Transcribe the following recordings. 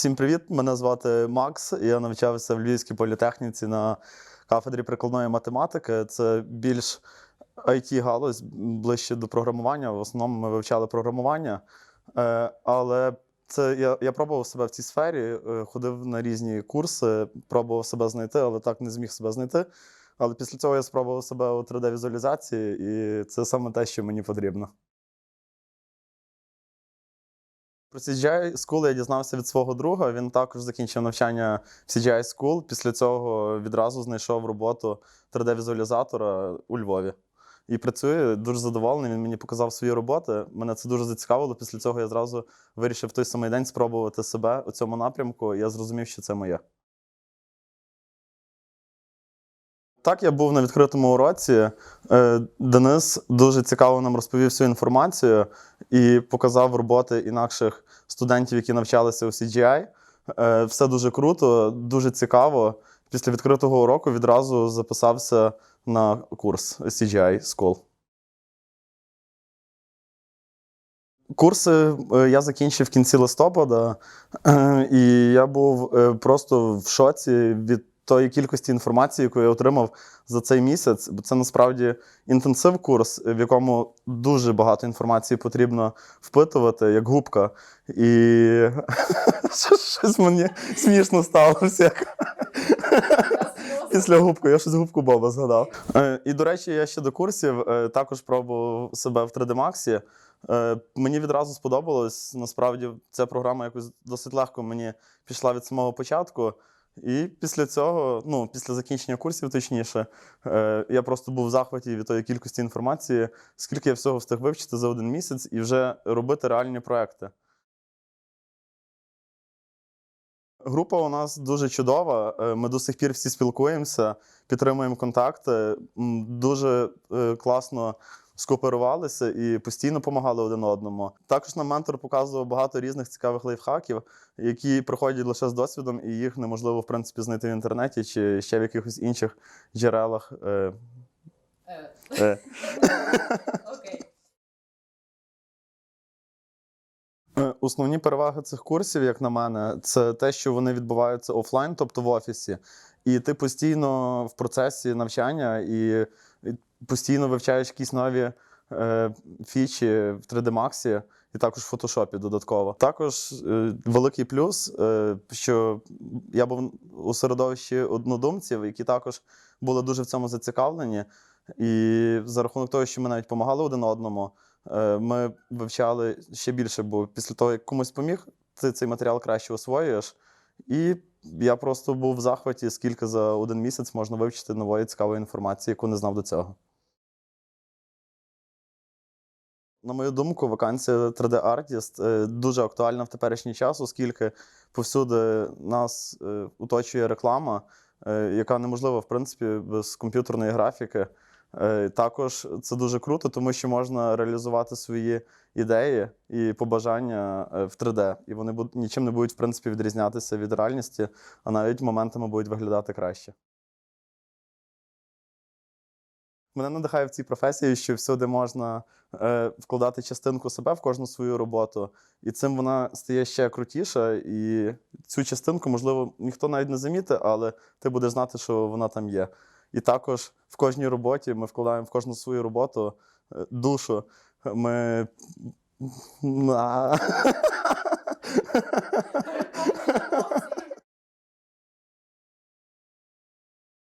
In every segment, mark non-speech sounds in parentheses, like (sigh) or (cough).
Всім привіт! Мене звати Макс. Я навчався в Львівській політехніці на кафедрі прикладної математики. Це більш it галузь ближче до програмування. В основному ми вивчали програмування. Е, Але це я, я пробував себе в цій сфері, е, ходив на різні курси, пробував себе знайти, але так не зміг себе знайти. Але після цього я спробував себе у 3D-візуалізації, і це саме те, що мені потрібно. Про CGI School я дізнався від свого друга. Він також закінчив навчання в CGI School. Після цього відразу знайшов роботу 3D-візуалізатора у Львові. І працює дуже задоволений. Він мені показав свої роботи. Мене це дуже зацікавило. Після цього я зразу вирішив в той самий день спробувати себе у цьому напрямку. Я зрозумів, що це моє. Так, я був на відкритому уроці. Е, Денис дуже цікаво нам розповів всю інформацію і показав роботи інакших студентів, які навчалися у CGI. Е, Все дуже круто, дуже цікаво. Після відкритого уроку відразу записався на курс CGI School. Курси е, я закінчив в кінці листопада, е, і я був просто в шоці від тої кількості інформації, яку я отримав за цей місяць. Бо це насправді інтенсив курс, в якому дуже багато інформації потрібно впитувати, як губка. І (laughs) щось мені смішно сталося. Після губки, я щось губку Боба згадав. Е, І, до речі, я ще до курсів е, також пробував себе в 3D Max. Е, Мені відразу сподобалось. Насправді, ця програма якось досить легко мені пішла від самого початку. І після цього, ну, після закінчення курсів, точніше, е, я просто був в захваті від тої кількості інформації, скільки я всього встиг вивчити за один місяць і вже робити реальні проекти. Група у нас дуже чудова. е, Ми до сих пір всі спілкуємося, підтримуємо контакти. Дуже е, класно скооперувалися і постійно допомагали один одному. Також нам ментор показував багато різних цікавих лайфхаків, які проходять лише з досвідом, і їх неможливо в принципі знайти в інтернеті чи ще в якихось інших джерелах. е, Е. (laughs) Окей. Е, Основні переваги цих курсів, як на мене, це те, що вони відбуваються офлайн, тобто в офісі, і ти постійно в процесі навчання і постійно вивчаєш якісь нові е, фічі в 3D Max і також в фотошопі додатково. Також е, великий плюс, е, що я був у середовищі однодумців, які також були дуже в цьому зацікавлені. І за рахунок того, що ми навіть допомагали один одному, е, ми вивчали ще більше, бо після того, як комусь поміг, ти цей матеріал краще освоюєш. І я просто був в захваті, скільки за один місяць можна вивчити нової цікавої інформації, яку не знав до цього. На мою думку, вакансія 3D Artist е, дуже актуальна в теперішній час, оскільки повсюди нас е, оточує реклама, е, яка неможлива, в принципі, без комп'ютерної графіки. Е, Також це дуже круто, тому що можна реалізувати свої ідеї і побажання е, в 3D, і вони буд- нічим не будуть в принципі відрізнятися від реальності, а навіть моментами будуть виглядати краще. Мене надихає в цій професії, що всюди можна е, вкладати частинку себе в кожну свою роботу, і цим вона стає ще крутіша. І цю частинку, можливо, ніхто навіть не замітить, але ти будеш знати, що вона там є. І також в кожній роботі ми вкладаємо в кожну свою роботу е, душу. Ми.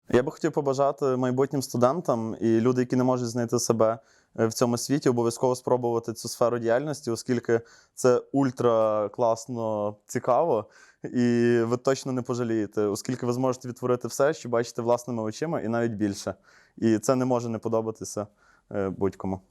Я би хотів побажати майбутнім студентам і люди, які не можуть знайти себе е, в цьому світі, обов'язково спробувати цю сферу діяльності, оскільки це ультра класно цікаво, і ви точно не пожалієте, оскільки ви зможете відтворити все, що бачите власними очима, і навіть більше. І це не може не подобатися е, будь-кому.